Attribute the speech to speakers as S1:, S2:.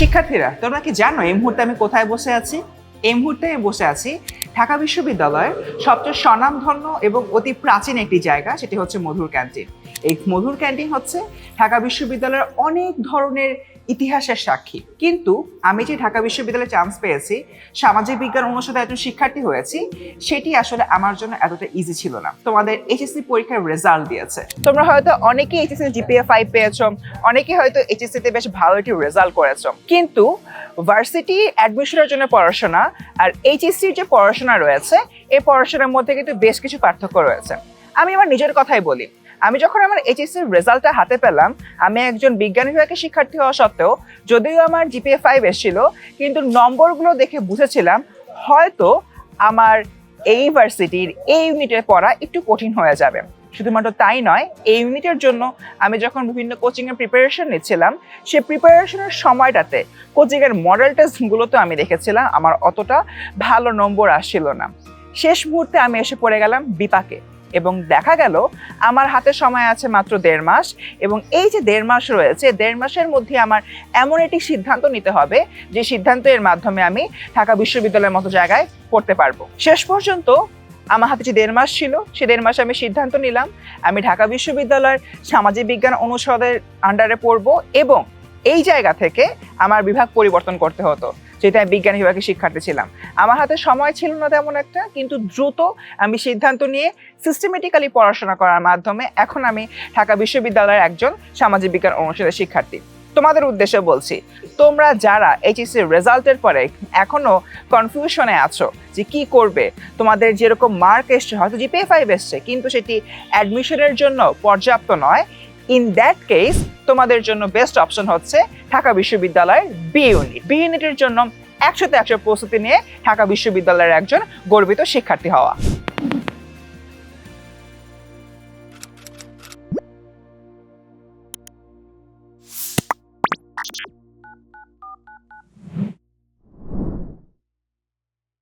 S1: শিক্ষার্থীরা তোমরা কি জানো এই মুহূর্তে আমি কোথায় বসে আছি? এই মুহূর্তে বসে আছি ঢাকা বিশ্ববিদ্যালয়ের সবচেয়ে স্বনামধন্য এবং অতি প্রাচীন একটি জায়গা, সেটি হচ্ছে মধুর ক্যান্টিন। এই মধুর ক্যান্টিন হচ্ছে ঢাকা বিশ্ববিদ্যালয়ের অনেক ধরনের ইতিহাসের সাক্ষী। কিন্তু আমি যে ঢাকা বিশ্ববিদ্যালয়ে চান্স পেয়েছি, সামাজিক বিজ্ঞান অনুষদে একজন শিক্ষার্থী হয়েছি, সেটি আসলে আমার জন্য এতটা ইজি ছিল না। তোমাদের এইচএসসি পরীক্ষার রেজাল্ট দিয়েছে। তোমরা হয়তো অনেকেই এইচএসসি জিপিএ ফাইভ পেয়েছ অনেকে হয়তো এইচএসসিতে বেশ ভালো একটি রেজাল্ট করেছ। কিন্তু ভার্সিটি অ্যাডমিশনের জন্য পড়াশোনা আর এইচএসসির যে পড়াশোনা রয়েছে, এই পড়াশোনার মধ্যে কিন্তু বেশ কিছু পার্থক্য রয়েছে। আমি আমার নিজের কথাই বলি। আমি যখন আমার এইচএসসির রেজাল্টটা হাতে পেলাম, আমি একজন বিজ্ঞান বিভাগের শিক্ষার্থী হওয়া সত্ত্বেও যদিও আমার জিপিএ ফাইভ এসেছিল, কিন্তু নম্বরগুলো দেখে বুঝেছিলাম, হয়তো আমার এই ইউনিভার্সিটির এই ইউনিটের পড়া একটু কঠিন হয়ে যাবে। শুধুমাত্র তাই নয়, এই ইউনিটের জন্য আমি যখন বিভিন্ন কোচিংয়ের প্রিপারেশন নিচ্ছিলাম, সেই প্রিপারেশনের সময়টাতে কোচিংয়ের মডেল টেস্টগুলোতে আমি দেখেছিলাম, আমার অতটা ভালো নম্বর আসছিল না। শেষ মুহূর্তে আমি এসে পড়ে গেলাম বিপাকে এবং দেখা গেল আমার হাতে সময় আছে মাত্র দেড় মাস এবং এই যে দেড় মাস রয়েছে, দেড় মাসের মধ্যে আমার এমন একটি সিদ্ধান্ত নিতে হবে যে সিদ্ধান্তের মাধ্যমে আমি ঢাকা বিশ্ববিদ্যালয়ের মতো জায়গায় পড়তে পারব। শেষ পর্যন্ত আমার হাতে যে দেড় মাস ছিল, সে দেড় মাসে আমি সিদ্ধান্ত নিলাম, আমি ঢাকা বিশ্ববিদ্যালয়ের সামাজিক বিজ্ঞান অনুষদের আন্ডারে পড়ব এবং এই জায়গা থেকে আমার বিভাগ পরিবর্তন করতে হতো, যেহেতু আমি বিজ্ঞান বিভাগে শিক্ষার্থী ছিলাম। আমার হাতে সময় ছিল না তেমন একটা, কিন্তু দ্রুত আমি সিদ্ধান্ত নিয়ে সিস্টেমেটিক্যালি পড়াশোনা করার মাধ্যমে এখন আমি ঢাকা বিশ্ববিদ্যালয়ের একজন সামাজিক বিজ্ঞান অনুষদের শিক্ষার্থী। তোমাদের উদ্দেশ্যে বলছি, তোমরা যারা এইচএসসি রেজাল্টের পরে এখনও কনফিউশনে আছো যে কি করবে, তোমাদের যেরকম মার্ক এসছে, হয়তো জিপিএ ফাইভ এসছে, কিন্তু সেটি অ্যাডমিশনের জন্য পর্যাপ্ত নয়। ইন দ্যাট কেস তোমাদের জন্য বেস্ট অপশন হচ্ছে ঢাকা বিশ্ববিদ্যালয়ের বি ইউনিট বি ইউনিটের জন্য একশোতে একশো প্রস্তুতি নিয়ে ঢাকা বিশ্ববিদ্যালয়ের একজন গর্বিত শিক্ষার্থী হওয়া।